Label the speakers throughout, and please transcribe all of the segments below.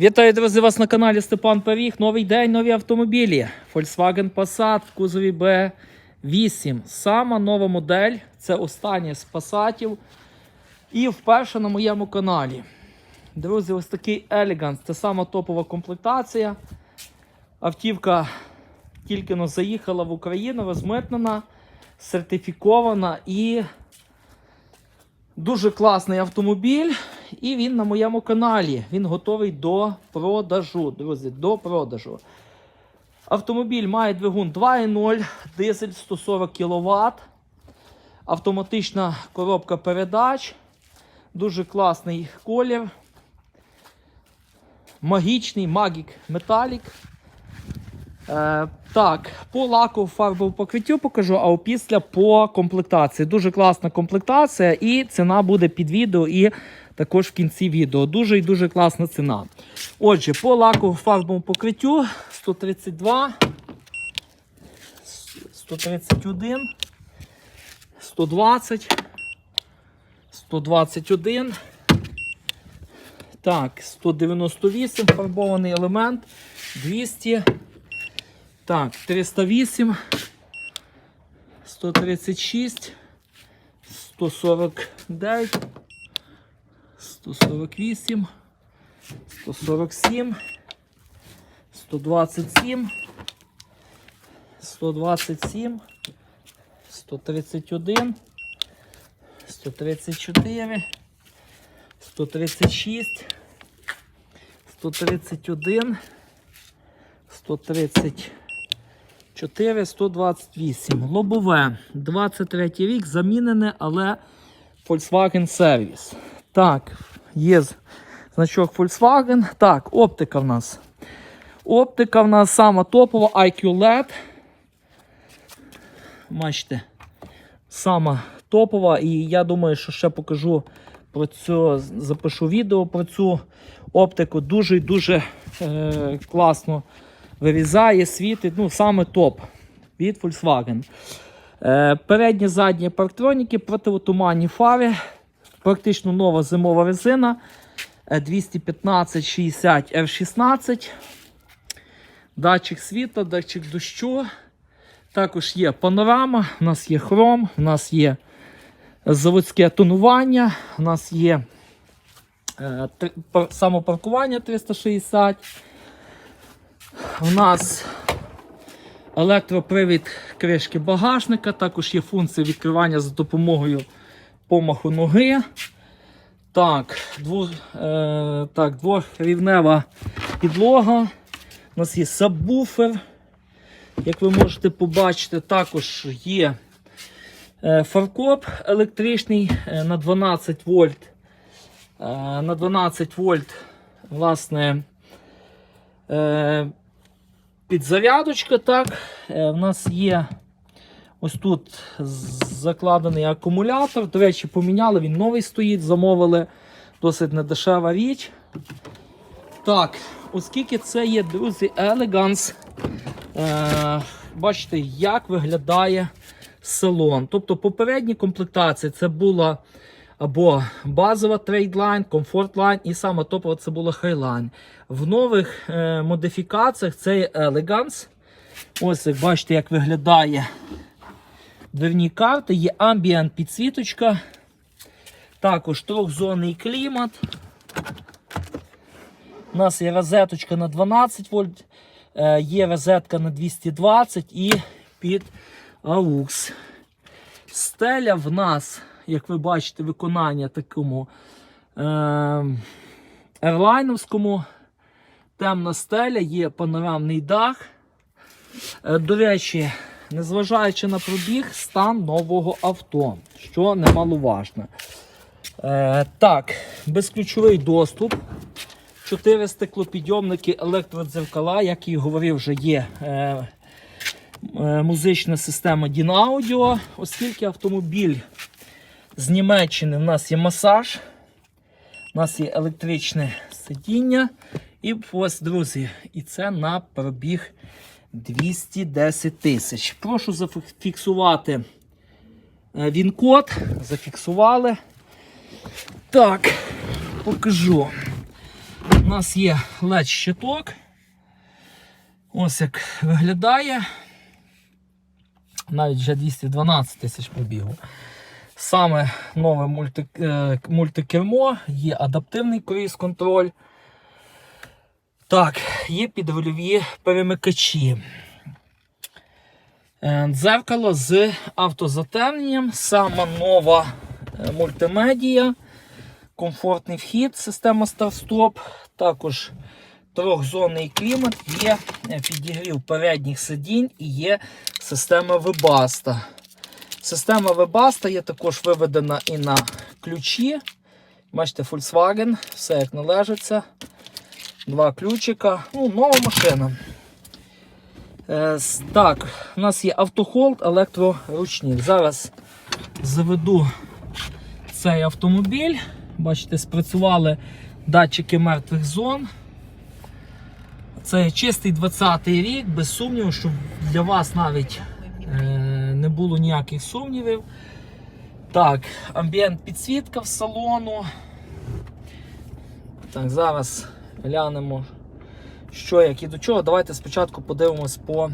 Speaker 1: Вітаю, друзі, вас на каналі Степан Паріг. Новий день, нові автомобілі. Volkswagen Passat в кузові B8. Сама нова модель. Це остання з Passatів. І вперше на моєму каналі. Друзі, ось такий Elegance. Це сама топова комплектація. Автівка тільки но заїхала в Україну, розмитнена, сертифікована і Дуже класний автомобіль, і він на моєму каналі. Він готовий до продажу, друзі, до продажу. Автомобіль має двигун 2.0, дизель 140 кВт, автоматична коробка передач, дуже класний колір. Магічний Magic Metallic. Е, так, по лаку фарбовому покриттю покажу, а після по комплектації. Дуже класна комплектація, і ціна буде під відео і також в кінці відео. Дуже і дуже класна ціна. Отже, по лаку фарбовому покриттю 132, 131, 120, 121. Так, 198 фарбований елемент, 200. Так, 308, 136, 149, 148, 147, 127, 127, 131, 134, 136, 131, 130. 4 128. Лобове. 23 рік замінене, але Volkswagen Service. Так, є значок Volkswagen. Так, оптика в нас. Оптика в нас сама топова IQ LED. Бачите, сама топова. І я думаю, що ще покажу про цю, запишу відео про цю оптику. Дуже дуже е, класно вирізає, світить, ну саме топ від Volkswagen. Е, передні задні парктроніки, противотуманні фари, практично нова зимова резина 215 60 R16. Датчик світла, датчик дощу. Також є панорама, у нас є хром, у нас є заводське тонування, у нас є е, самопаркування 360. У нас електропривід кришки багажника, також є функція відкривання за допомогою помаху ноги. Так, двох, е, так, двохрівнева підлога. У нас є сабвуфер. Як ви можете побачити, також є е, фаркоп електричний е, на 12 вольт. Е, на 12 вольт, власне, підзарядочка. Так. В нас є ось тут закладений акумулятор. До речі, поміняли, він новий стоїть, замовили досить недешева річ. Так, оскільки це є, друзі, Elegance, е, бачите, як виглядає салон. Тобто попередні комплектації це була або базова трейдлайн, комфортлайн і саме топова це була Highline. В нових е, модифікаціях це є Elegance. Ось як бачите, як виглядає дверні карти, є ambient підсвіточка, також трьохзонний клімат. У нас є розеточка на 12 вольт, е, є розетка на 220 і під AUX. Стеля в нас, як ви бачите, виконання такому е, ерлайновському. Темна стеля, є панорамний дах. Е, До речі, незважаючи на пробіг, стан нового авто, що немаловажно. Е, так, безключовий доступ. Чотири стеклопідйомники електродзеркала, як і говорив, вже є е, е, музична система Dynaudio, оскільки автомобіль з Німеччини в нас є масаж, у нас є електричне сидіння. І ось, друзі, і це на пробіг 210 тисяч. Прошу зафіксувати е, він-код. Зафіксували. Так, покажу. У нас є led щиток. Ось як виглядає. Навіть вже 212 тисяч пробігу. Саме нове мульти, е, мультикермо, є адаптивний круїз-контроль. Так, є підрульові перемикачі. Е, Дзеркало з автозатемненням, сама нова е, мультимедія, комфортний вхід, система старт-стоп, також трьохзонний клімат, є е, підігрів передніх сидінь і є система Webasto. Система Webasto є також виведена і на ключі. Бачите, Volkswagen, все як належиться. Два ключика. Ну, нова машина. Е, так, у нас є автохолд, електроручник. Зараз заведу цей автомобіль. Бачите, спрацювали датчики мертвих зон. Це чистий 20-й рік, без сумніву, щоб для вас навіть е, не було ніяких сумнівів. Так, амбієнт підсвітка в салону. Так, зараз глянемо, що як і до чого. Давайте спочатку подивимось по.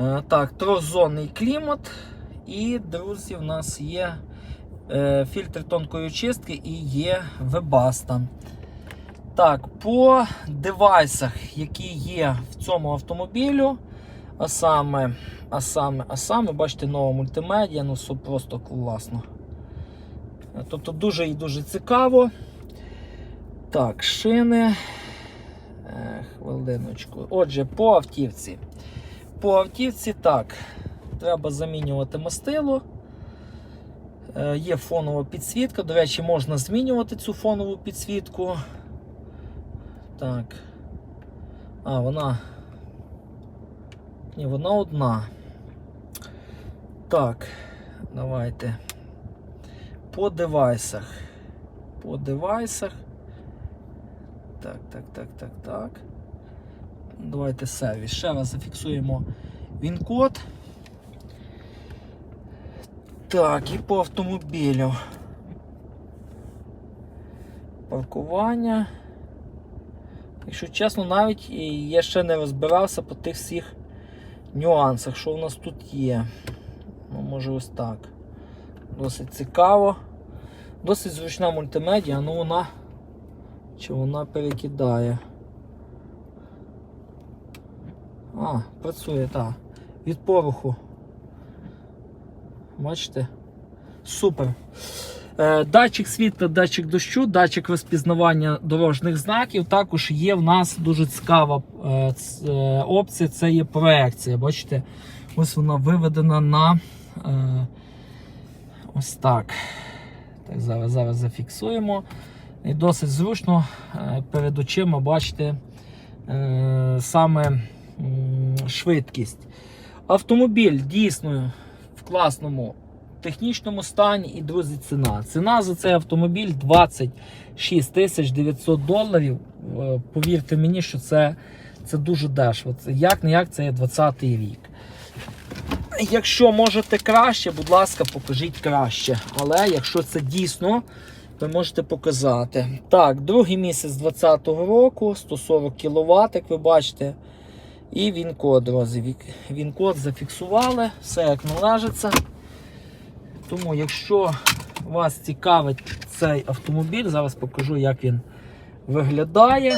Speaker 1: Е, так, трьохзонний клімат. І, друзі, в нас є е, фільтр тонкої очистки і є Webasto. Так, по девайсах, які є в цьому автомобілю, а саме, а саме, а саме, бачите, нова мультимедіа, ну все просто класно. Е, Тобто дуже і дуже цікаво. Так, шини. Хвилиночку. Отже, по автівці. По автівці так. Треба замінювати мастило. Е, Є фонова підсвітка. До речі, можна змінювати цю фонову підсвітку. Так. А, вона. Ні, вона одна. Так, давайте. По девайсах. По девайсах. Так, так, так, так, так. Давайте сервіс. Ще раз зафіксуємо він-код. Так, і по автомобілю. Паркування. Якщо чесно, навіть я ще не розбирався по тих всіх нюансах, що у нас тут є. Ну, може ось так. Досить цікаво. Досить зручна мультимедіа, ну вона чи вона перекидає. А, працює, так. Від пороху. Бачите? Супер. Е, Датчик світла, датчик дощу, датчик розпізнавання дорожніх знаків. Також є в нас дуже цікава е, е, опція, це є проекція. Бачите, ось вона виведена на ось так. Так, зараз, зараз зафіксуємо. І досить зручно е, перед очима бачите е, саме швидкість. Автомобіль дійсно в класному технічному стані і, друзі, ціна. Ціна за цей автомобіль 26 тисяч 900 доларів. Е, Повірте мені, що це, це дуже дешево. Як не як це є 20-й рік. Якщо можете краще, будь ласка, покажіть краще. Але якщо це дійсно, ви можете показати. Так, другий місяць 2020 року, 140 кВт, як ви бачите. І він-код, друзі. Він-код зафіксували, все як належиться. Тому, якщо вас цікавить цей автомобіль, зараз покажу, як він виглядає.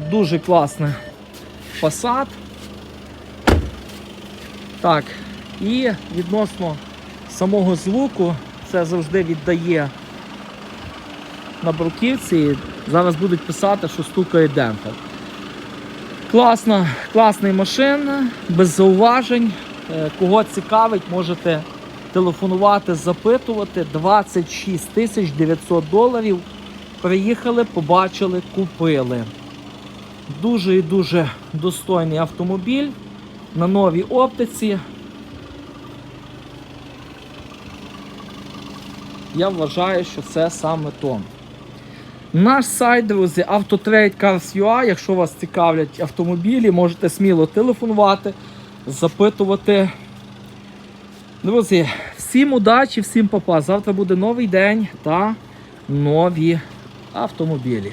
Speaker 1: Дуже класний фасад. Так, і відносно самого звуку, це завжди віддає на бруківці. Зараз будуть писати, що стукає демпфер. Класна, класна машина, без зауважень. Е, Кого цікавить, можете телефонувати, запитувати. 26 тисяч 900 доларів. Приїхали, побачили, купили. Дуже і дуже достойний автомобіль на новій оптиці. Я вважаю, що це саме то. Наш сайт, друзі, Autotrade Cars.ua. Якщо вас цікавлять автомобілі, можете сміло телефонувати, запитувати. Друзі, всім удачі, всім папа. Завтра буде новий день та нові автомобілі.